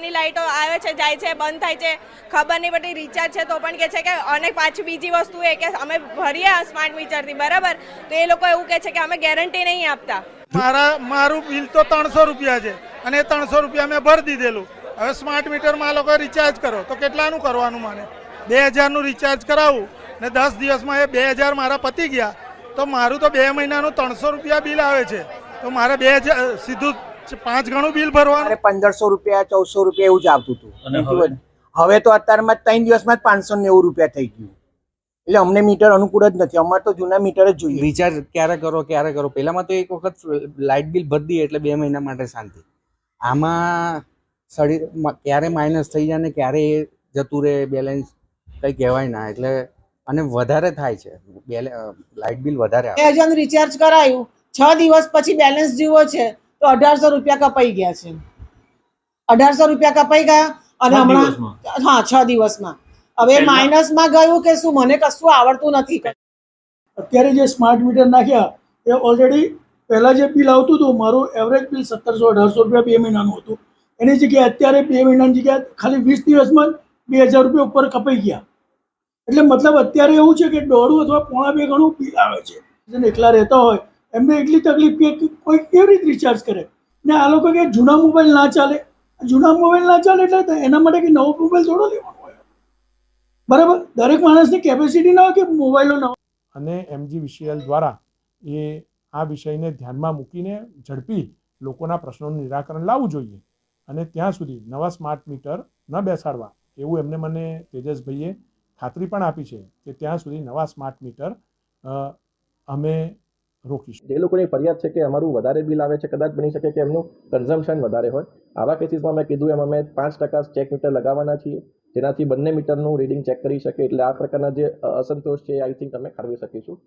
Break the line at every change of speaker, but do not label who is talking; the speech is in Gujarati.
ની લાઈટો આવે છે, જાય છે, બંધ થાય છે. ખબર નહીં પડતી રિચાર્જ છે તો પણ કે છે કે અને પાછી બીજી વસ્તુ એ કે અમે ભરીએ સ્માર્ટ મીટરથી બરાબર? તો એ લોકો એવું કહે છે કે અમે ગેરંટી નહીં આપતા.
મારા, મારું બિલ તો ત્રણસો રૂપિયા છે અને ત્રણસો રૂપિયા મેં ભરી દીધેલું. હવે સ્માર્ટ મીટરમાં આ લોકો રિચાર્જ કરો. તો કેટલાનું કરવાનું મને? બે હજારનું રિચાર્જ કરાવું ને દસ દિવસમાં એ બે હજાર મારા પતી ગયા. તો મારું તો બે મહિનાનું ત્રણસો રૂપિયા બિલ આવે છે. તો મારે બે હજાર, સીધું પાંચ ગણું બિલ ભરવાનું?
પંદરસો રૂપિયા ચૌદસો રૂપિયા એવું જ આવતું હતું.
હવે?
તો અત્યારમાં ત્રણ દિવસમાં જ પાંચસો નેવું રૂપિયા થઈ ગયું. એટલે અમને મીટર અનુકૂળ જ નથી. અમારે તો જૂના મીટર જ જોઈએ.
રિચાર્જ ક્યારે કરો ક્યારે કરો? પહેલામાં તો એક વખત લાઇટ બિલ ભરી દઈએ એટલે બે મહિના માટે શાંતિ. આમાં શરીર ક્યારે માઇનસ થઈ જાય ને ક્યારે એ જતું રહે બેલેન્સ કંઈ કહેવાય ના. એટલે અને વધારે થાય છે. લાઇટ બિલ વધારે આવે.
બે રિચાર્જ કરાયું. છ દિવસ પછી બેલેન્સ જીવો છે. તો અઢારસો રૂપિયા કપાઈ ગયા છે. અઢારસો રૂપિયા કપાઈ ગયા અને હમણાં હા છ દિવસમાં. હવે માઇનસમાં ગયું કે શું? મને કશું આવડતું નથી.
અત્યારે જે સ્માર્ટ મીટર નાખ્યા એ ઓલરેડી પહેલાં જે બિલ આવતું હતું મારું એવરેજ બિલ સત્તરસો અઢારસો રૂપિયા બે મહિનાનું હતું. એની જગ્યાએ અત્યારે બે મહિનાની જગ્યાએ ખાલી વીસ દિવસમાં બે હજાર રૂપિયા ઉપર કપાઈ ગયા. એટલે મતલબ અત્યારે એવું છે કે દોઢું અથવા પોણા બે ગણું બિલ આવે છે. જેને એકલા રહેતા હોય એમને એટલી તકલીફ કે કોઈ કેવી રીતે રિચાર્જ કરે? ને આ લોકો કે જૂના મોબાઈલ ના ચાલે. જૂના મોબાઈલ ના ચાલે એટલે એના માટે કે નવો મોબાઈલ થોડો લેવાનો હોય. બરાબર? દરેક માણસની કેપેસિટી ના હોય કે મોબાઈલો ના
અને એમજી એમજીવીસીએલ દ્વારા એ આ વિષયને ધ્યાનમાં મૂકીને ઝડપી લોકોના પ્રશ્નોનું નિરાકરણ લાવવું જોઈએ. અને ત્યાં સુધી નવા સ્માર્ટ મીટર ન બેસાડવા. એવું એમને મને તેજસભાઈએ ખાતરી પણ આપી છે કે ત્યાં સુધી નવા સ્માર્ટ મીટર અમે રોકીશું.
જે લોકોની ફરિયાદ છે કે અમારું વધારે બિલ આવે છે, કદાચ બની શકે કે એમનું કન્ઝમ્પશન વધારે હોય. આવા કેસીસમાં મેં કીધું એમ, અમે પાંચ ટકા ચેક મીટર લગાવવાના છીએ. જેનાથી બંને મીટરનું રીડિંગ ચેક કરી શકે. એટલે આ પ્રકારના જે અસંતોષ છે આઈ થિંક અમે ખાળવી શકીશું.